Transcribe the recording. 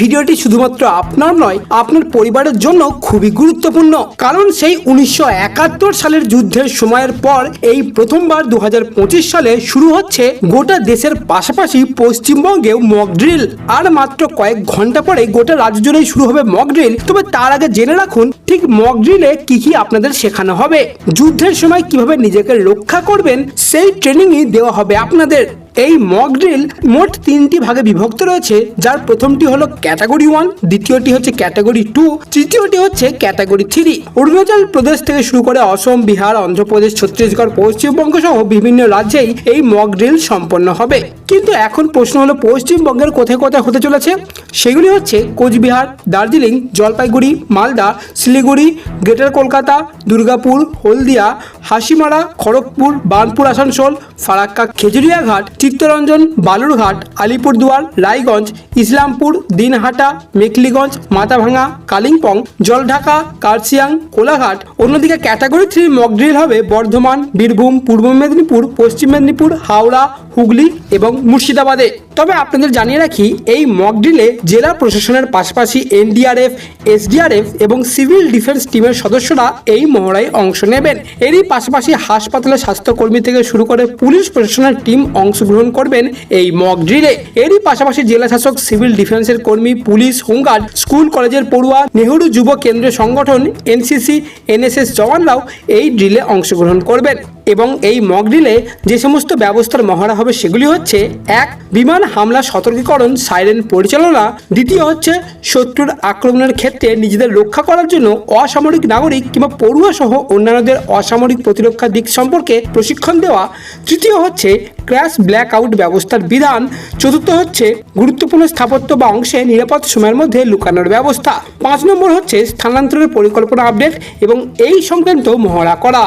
ভিডিওটি শুধুমাত্র আপনার নয়, আপনার পরিবারের জন্য খুবই গুরুত্বপূর্ণ। কারণ সেই উনিশশো একাত্তর সালের যুদ্ধের সময়ের পর এই প্রথমবার দু হাজার পঁচিশ সালে শুরু হচ্ছে গোটা দেশের পাশাপাশি পশ্চিমবঙ্গেও মক ড্রিল আর মাত্র কয়েক ঘণ্টা পরে গোটা রাজ্য জুড়েই শুরু হবে মক ড্রিল তবে তার আগে জেনে রাখুন, ঠিক মক ড্রিলে কি কি আপনাদের শেখানো হবে? যুদ্ধের সময় কীভাবে নিজেকে রক্ষা করবেন, সেই ট্রেনিংই দেওয়া হবে আপনাদের। এই মক ড্রিল মোট তিনটি ভাগে বিভক্ত রয়েছে, যার প্রথমটি হলো ক্যাটাগরি ওয়ান দ্বিতীয়টি হচ্ছে ক্যাটাগরি টু তৃতীয়টি হচ্ছে ক্যাটাগরি থ্রি অরুণাচল প্রদেশ থেকে শুরু করে অসম, বিহার, অন্ধ্রপ্রদেশ, ছত্তিশগড় পশ্চিমবঙ্গ সহ বিভিন্ন রাজ্যেই এই মক ড্রিল সম্পন্ন হবে। কিন্তু এখন প্রশ্ন হলো, পশ্চিমবঙ্গের কোথায় কোথায় হতে চলেছে? সেগুলি হচ্ছে কোচবিহার, দার্জিলিং, জলপাইগুড়ি, মালদা, শিলিগুড়ি, গ্রেটার কলকাতা, দুর্গাপুর, হলদিয়া, হাসিমারা, খড়গপুর, বার্নপুর, আসানসোল, ফারাক্কা, খেজুরিয়াঘাট চিত্তরঞ্জন, বালুরঘাট, আলিপুরদুয়ার, রায়গঞ্জ, ইসলামপুর, দিনহাটা, মেখলিগঞ্জ মাথাভাঙা কালিম্পং, জলঢাকা, কার্শিয়াং, কোলাঘাট। অন্যদিকে ক্যাটাগরি থ্রি মক ড্রিল হবে বর্ধমান, বীরভূম, পূর্ব মেদিনীপুর, পশ্চিম মেদিনীপুর, হাওড়া, হুগলি এবং মুর্শিদাবাদে। তবে আপনাদের জানিয়ে রাখি, এই মক ড্রিলে জেলা প্রশাসনের পাশাপাশি এনডিআরএফ, এসডিআরএফ এবং সিভিল ডিফেন্স টিমের সদস্যরা এই মহড়ায় অংশ নেবেন। এরই পাশাপাশি হাসপাতালের স্বাস্থ্যকর্মী থেকে শুরু করে পুলিশ প্রশাসনের টিম অংশগ্রহণ করবেন এই মক ড্রিলে এরই পাশাপাশি জেলা শাসক সিভিল ডিফেন্সের কর্মী, পুলিশ হোমগার্ড স্কুল কলেজের পড়ুয়া, নেহরু যুব কেন্দ্রীয় সংগঠন এনসিসি এনএসএস জওয়ানরাও এই ড্রিলে অংশগ্রহণ করবেন। এবং এই মক ড্রিলে যে সমস্ত ব্যবস্থার মহড়া হবে সেগুলি হচ্ছে, এক, বিমান হামলা সতর্কীকরণ সাইরেন পরিচালনা, দ্বিতীয় হচ্ছে, শত্রুর আক্রমণের ক্ষেত্রে নিজেদের রক্ষা করার জন্য অসামরিক নাগরিক কিংবা পড়ুয়া সহ অন্যান্যদের অসামরিক প্রতিরক্ষা দিক সম্পর্কে প্রশিক্ষণ দেওয়া। তৃতীয় হচ্ছে ক্র্যাশ ব্ল্যাক আউট ব্যবস্থার বিধান। চতুর্থ হচ্ছে গুরুত্বপূর্ণ স্থাপত্য বা অংশে নিরাপদ সময়ের মধ্যে লুকানোর ব্যবস্থা। পাঁচ নম্বর হচ্ছে স্থানান্তরের পরিকল্পনা আপডেট এবং এই সংক্রান্ত মহড়া করা।